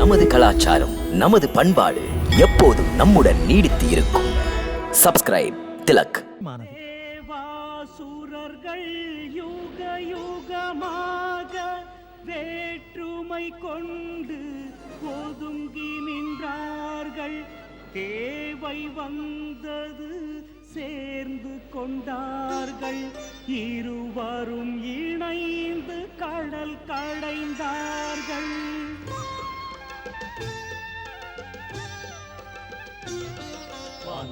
நமது கலாச்சாரம் நமது பண்பாடு எப்போதும் நம்முடன் நீடித்து இருக்கும். சப்ஸ்கிரைப் திலக். வேற்றுமை கொண்டு ஒதுங்கி நின்றார்கள். தேவை வந்தது சேர்ந்து கொண்டார்கள். இருவரும் இணைந்து கடல் கடைந்தார்கள்.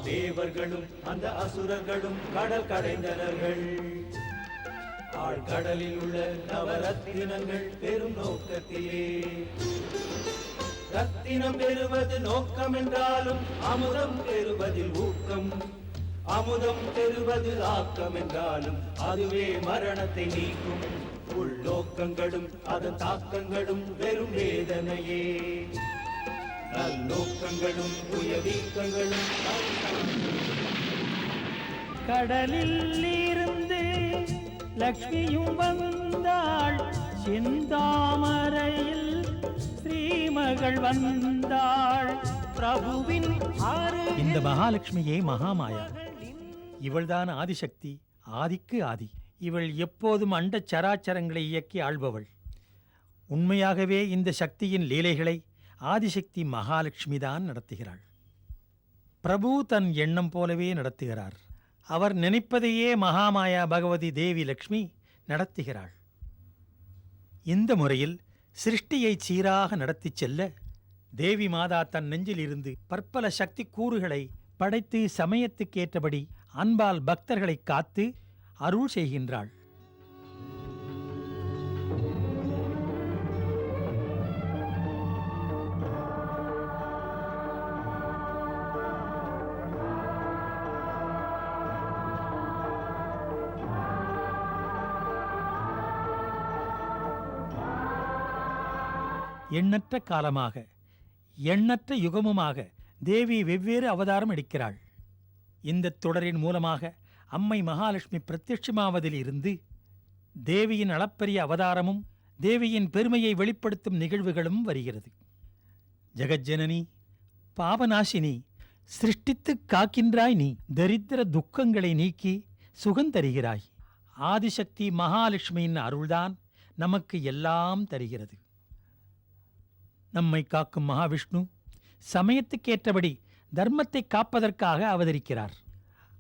தேவர்களும் அந்த அசுரர்களும் கடல் கடைந்தனர்கள் ஆழ்கடலில் உள்ள நவரத்தினங்கள் பெரும் நோக்கத்திலே. ரத்தினம் பெறுவது நோக்கம் என்றாலும் அமுதம் பெறுவதில் ஊக்கம். அமுதம் பெறுவது ஆக்கம் என்றாலும் அதுவே மரணத்தை நீக்கும். உள்நோக்கங்களும் அதன் தாக்கங்களும் வெறும் வேதனையே. நல்நோக்கங்களும் உயவீக்கங்களும் கடலில் இருந்து லக்ஷ்மியும் வந்தாள். செந்தாமரையில் ஸ்ரீமகள் வந்தாள். பிரபுவின் இந்த மகாலட்சுமியே மகாமாயா. இவள்தான் ஆதிசக்தி ஆதிக்கு ஆதி. இவள் எப்போதும் அண்டச் சராச்சரங்களை இயக்கி ஆள்பவள். உண்மையாகவே இந்த சக்தியின் லீலைகளை ஆதிசக்தி மகாலட்சுமி தான் நடத்துகிறாள். பிரபு தன் எண்ணம் போலவே நடத்துகிறார். அவர் நினைப்பதையே மகாமாயா பகவதி தேவி லக்ஷ்மி நடத்துகிறாள். இந்த முறையில் சிருஷ்டியை சீராக நடத்திச் செல்ல தேவி மாதா தன் நெஞ்சில் இருந்து பற்பல சக்தி கூறுகளை படைத்து சமயத்துக்கேற்றபடி அன்பால் பக்தர்களை காத்து அருள் செய்கின்றாள். எண்ணற்ற காலமாக எண்ணற்ற யுகமுமாக தேவி வெவ்வேறு அவதாரம் எடுக்கிறாள். இந்த தொடரின் மூலமாக அம்மை மகாலட்சுமி பிரத்யட்சமாவதில் இருந்து தேவியின் அளப்பரிய அவதாரமும் தேவியின் பெருமையை வெளிப்படுத்தும் நிகழ்வுகளும் வருகிறது. ஜெகஜனனி பாவநாசினி சிருஷ்டித்துக் காக்கின்றாய் நீ தரித்திர துக்கங்களை நீக்கி சுகந்தருகிறாய் ஆதிசக்தி மகாலட்சுமியின் அருள்தான் நமக்கு எல்லாம் தருகிறது. நம்மை காக்கும் மகாவிஷ்ணு சமயத்துக்கேற்றபடி தர்மத்தை காப்பதற்காக அவதரிக்கிறார்.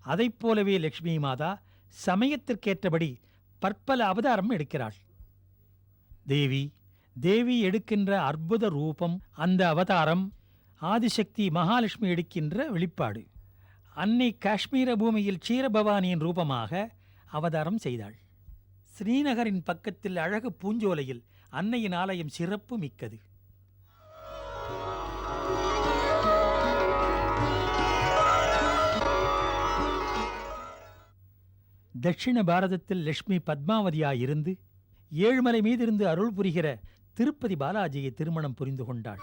அதைப் போலவே லக்ஷ்மி மாதா சமயத்திற்கேற்றபடி பற்பல அவதாரம் எடுக்கிறாள். தேவி தேவி எடுக்கின்ற அற்புத ரூபம் அந்த அவதாரம் ஆதிசக்தி மகாலட்சுமி எடுக்கின்ற வெளிப்பாடு. அன்னை காஷ்மீர பூமியில் சீரபவானியின் ரூபமாக அவதாரம் செய்தாள். ஸ்ரீநகரின் பக்கத்தில் அழகு பூஞ்சோலையில் அன்னையின் ஆலயம் சிறப்பு மிக்கது. தட்சிண பாரதத்தில் லட்சுமி பத்மாவதியாயிருந்து ஏழுமலை மீதிருந்து அருள் புரிகிற திருப்பதி பாலாஜியை திருமணம் புரிந்து கொண்டாள்.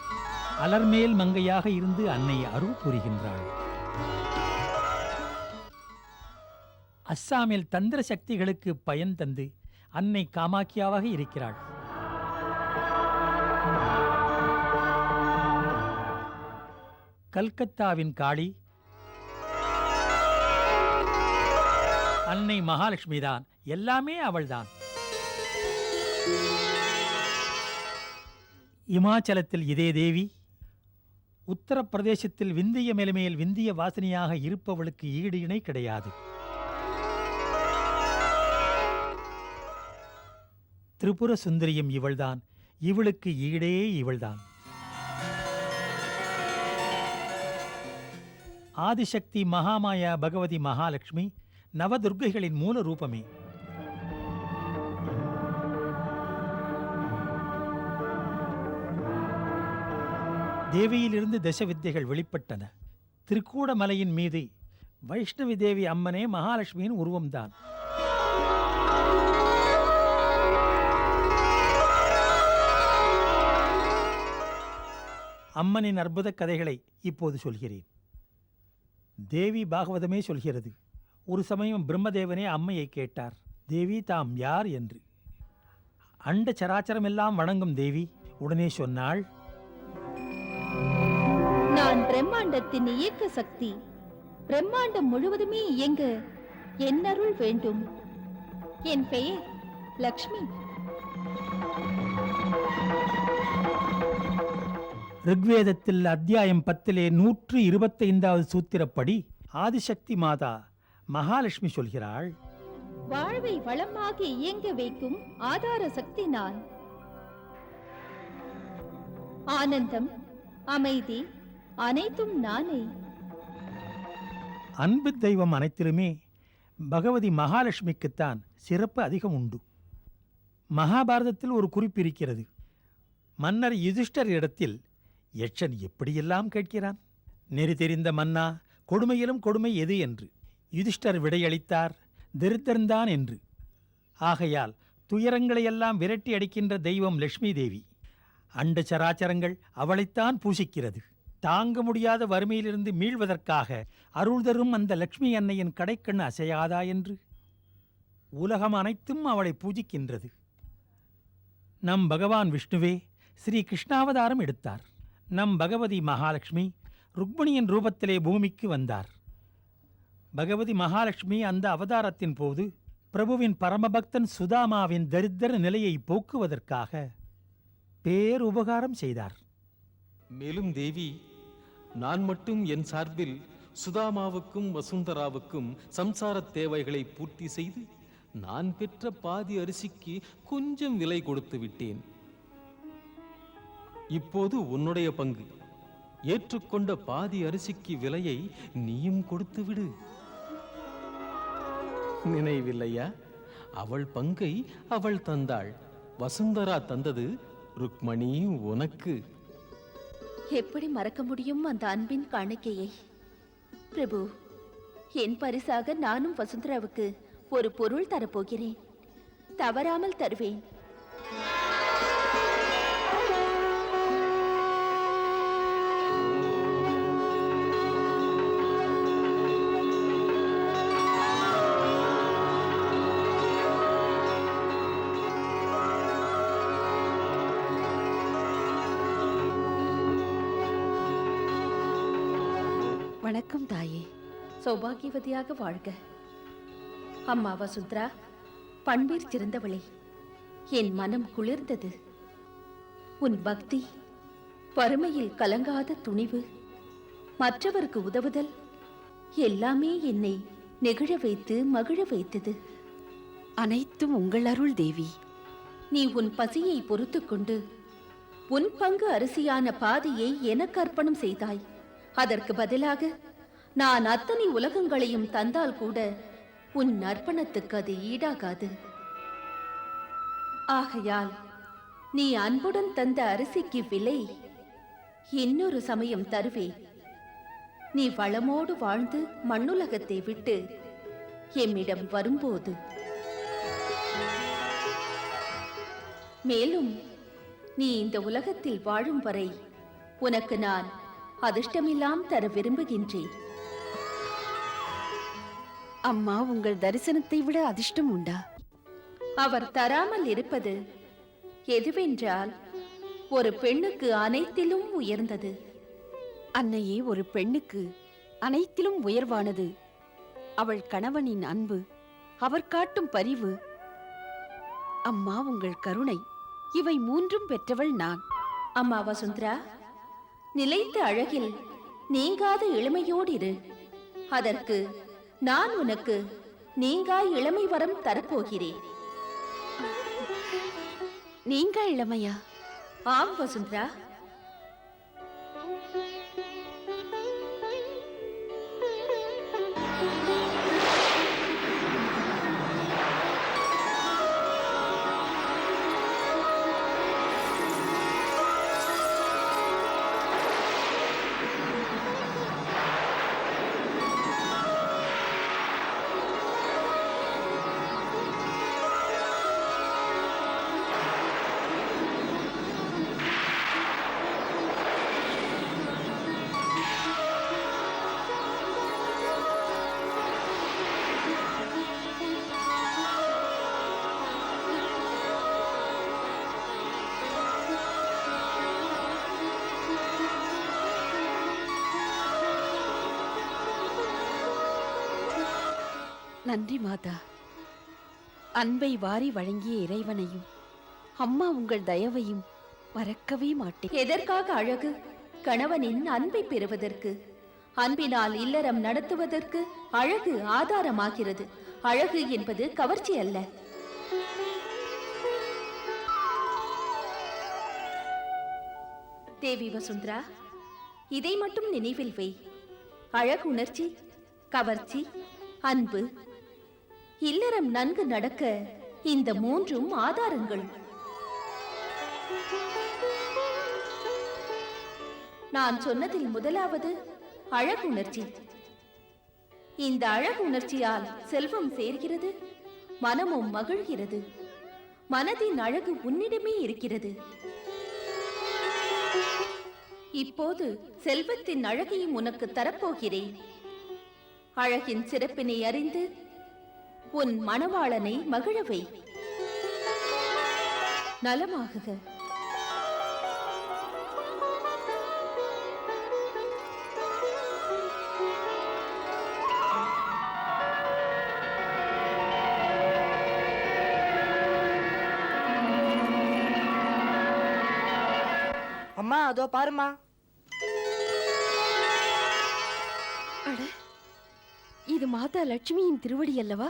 அலர்மேல் மங்கையாக இருந்து அன்னை அருள் புரிகின்றாள். அஸ்ஸாமில் தந்திர சக்திகளுக்கு பயன் தந்து அன்னை காமாக்கியாவாக இருக்கிறாள். கல்கத்தாவின் காளி அன்னை மகாலட்சுமி தான். எல்லாமே அவள்தான். இமாச்சலத்தில் இதே தேவி உத்தரப்பிரதேசத்தில் விந்திய மேலுமேல் விந்திய வாசனையாக இருப்பவளுக்கு ஈடு இணை கிடையாது. திரிபுர சுந்தரியும் இவள்தான். இவளுக்கு ஈடே இவள்தான். ஆதிசக்தி மகாமாயா பகவதி மகாலட்சுமி நவதுர்க்கைகளின் மூல ரூபமே. தேவியிலிருந்து தச வித்தைகள் வெளிப்பட்டன. திருக்கூடமலையின் மீது வைஷ்ணவி தேவி அம்மனே மகாலட்சுமியின் உருவம்தான். அம்மனின் அற்புத கதைகளை இப்போது சொல்கிறேன். தேவி பாகவதமே சொல்கிறது. ஒரு சமயம் பிரம்மதேவனே அம்மையை கேட்டார் தேவி தாம் யார் என்று? அண்ட சராச்சரமெல்லாம் வணங்கும் தேவி உடனே சொன்னாள். நான் பிரம்மாண்டத்தின் இயக்க சக்தி. பிரம்மாண்டம் முழுவதுமே இயங்க என் அருள் வேண்டும். என் பெயர் லக்ஷ்மி. ரிக்வேதத்தில் அத்தியாயம் பத்திலே நூற்று இருபத்தைந்தாவது சூத்திரப்படி ஆதிசக்தி மாதா மகாலட்சுமி சொல்கிறாள் வாழ்வை வளமாக இயங்க வைக்கும் ஆதார சக்தி நான். ஆனந்தம் அமைதி அனைத்தும் நானே. அன்பு தெய்வம் அனைத்திலுமே பகவதி மகாலட்சுமிக்குத்தான் சிறப்பு அதிகம் உண்டு. மகாபாரதத்தில் ஒரு குறிப்பு இருக்கிறது. மன்னர் யுதிஷ்டர் இடத்தில் யட்சன் எப்படியெல்லாம் கேட்கிறான்? நெறி தெரிந்த மன்னா கொடுமையிலும் கொடுமை எது என்று. யுதிஷ்டர் விடையளித்தார் திருத்தர்தான் என்று. ஆகையால் துயரங்களையெல்லாம் விரட்டி அடிக்கின்ற தெய்வம் லட்சுமி தேவி. அண்ட சராச்சரங்கள் அவளைத்தான் பூசிக்கிறது. தாங்க முடியாத வறுமையிலிருந்து மீள்வதற்காக அருள் தரும் அந்த லக்ஷ்மி அன்னையின் கடைக்கண் அசையாதா என்று? உலகம் அனைத்தும் அவளை பூஜிக்கின்றது. நம் பகவான் விஷ்ணுவே ஸ்ரீ கிருஷ்ணாவதாரம் எடுத்தார். நம் பகவதி மகாலட்சுமி ருக்மிணியின் ரூபத்திலே பூமிக்கு வந்தார். பகவதி மகாலட்சுமி அந்த அவதாரத்தின் போது பிரபுவின் பரமபக்தன் சுதாமாவின் தரித்திர நிலையை போக்குவதற்காக பேர் உபகாரம் செய்தார். மேலும் தேவி நான் மட்டும் என் சார்பில் சுதாமாவுக்கும் வசுந்தராவுக்கும் சம்சார தேவைகளை பூர்த்தி செய்து நான் பெற்ற பாதி அரிசிக்கு கொஞ்சம் விலை கொடுத்து விட்டேன். இப்போது உன்னுடைய பங்கு. ஏற்றுக்கொண்ட பாதி அரிசிக்கு விலையை நீயும் கொடுத்து விடு. நினைவில்லையா? அவள் பங்கை அவள் தந்தாள். வசுந்தரா தந்தது ருக்மணி உனக்கு. எப்படி மறக்க முடியும் அந்த அன்பின் காணிக்கையை? பிரபு என் பரிசாக நானும் வசுந்தராவுக்கு ஒரு பொருள் தரப்போகிறேன். தவறாமல் தருவேன். வணக்கம் தாயே. சௌபாகியவதியாக வாழ்க. அம்மா வசுந்தரா பண்பீர் சிறந்தவளே. என் மனம் குளிர்ந்தது. உன் பக்தி வறுமையில் கலங்காத துணிவு மற்றவருக்கு உதவுதல் எல்லாமே என்னை நெகிழ வைத்து மகிழ வைத்தது. அனைத்தும் உங்கள் அருள் தேவி. நீ உன் பசியை பொறுத்துக் கொண்டு உன் பங்கு அரிசியான பாதியை எனக்கு அர்ப்பணம் செய்தாய். அதற்கு பதிலாக நான் அத்தனை உலகங்களையும் தந்தால் கூட உன் அர்ப்பணத்துக்கு அது ஈடாகாது. ஆகையால் நீ அன்புடன் தந்த அரிசிக்கு விலை இன்னொரு சமயம் தருவேன் நீ வளமோடு வாழ்ந்து மண்ணுலகத்தை விட்டு எம்மிடம் வரும்போது. மேலும் நீ இந்த உலகத்தில் வாழும் வரை உனக்கு நான் அதிர்ஷ்டமெல்லாம் தர விரும்புகின்றேன். அம்மா உங்கள் தரிசனத்தை விட அதிர்ஷ்டம் உண்டா? அவர் தராமல் இருப்பது எதுவென்றால் ஒரு பெண்ணுக்கு அனைத்திலும் உயர்ந்தது. அன்னையே ஒரு பெண்ணுக்கு அனைத்திலும் உயர்வானது. அவள் கணவனின் அன்பு அவர் காட்டும் பரிவு. அம்மா உங்கள் கருணை இவை மூன்றும் பெற்றவள் நான். அம்மா வசுந்தரா நிலைத்த அழகில் நீங்காத இளமையோடு இரு அதற்கு நான் உனக்கு நீங்கா இளமை வரம் தரப்போகிறேன். நீங்க இளமையா? ஆம் வசுந்தரா. நன்றி மாதா. அன்பை வாரி வழங்கிய இறைவனையும் அம்மா உங்கள் தயவையும் மறக்கவே மாட்டேன். எதற்காக அழகு? கணவனின் அன்பை பெறுவதற்கு அன்பினால் இல்லறம் நடத்துவதற்கு அழகு ஆதாரமாகிறது. அழகு என்பது கவர்ச்சி அல்ல. தேவி வசுந்தரா இதை மட்டும் நினைவில் வை. அழகுணர்ச்சி கவர்ச்சி அன்பு இல்லறம் நன்கு நடக்க இந்த மூன்றும் ஆதாரங்கள். நான் சொன்னதில் முதலாவது அழகுணர்ச்சி. இந்த அழகுணர்ச்சியால் செல்வம் சேர்கிறது மனமும் மகிழ்கிறது மனதின் அழகு உன்னிடமே இருக்கிறது. இப்போது செல்வத்தின் அழகையும் உனக்கு தரப்போகிறேன். அழகின் சிறப்பினை அறிந்து உன் மணவாளனை மகிழவை நலமாகுக. அம்மா அதோ பாருமா இது மாதா லட்சுமியின் திருவடி அல்லவா?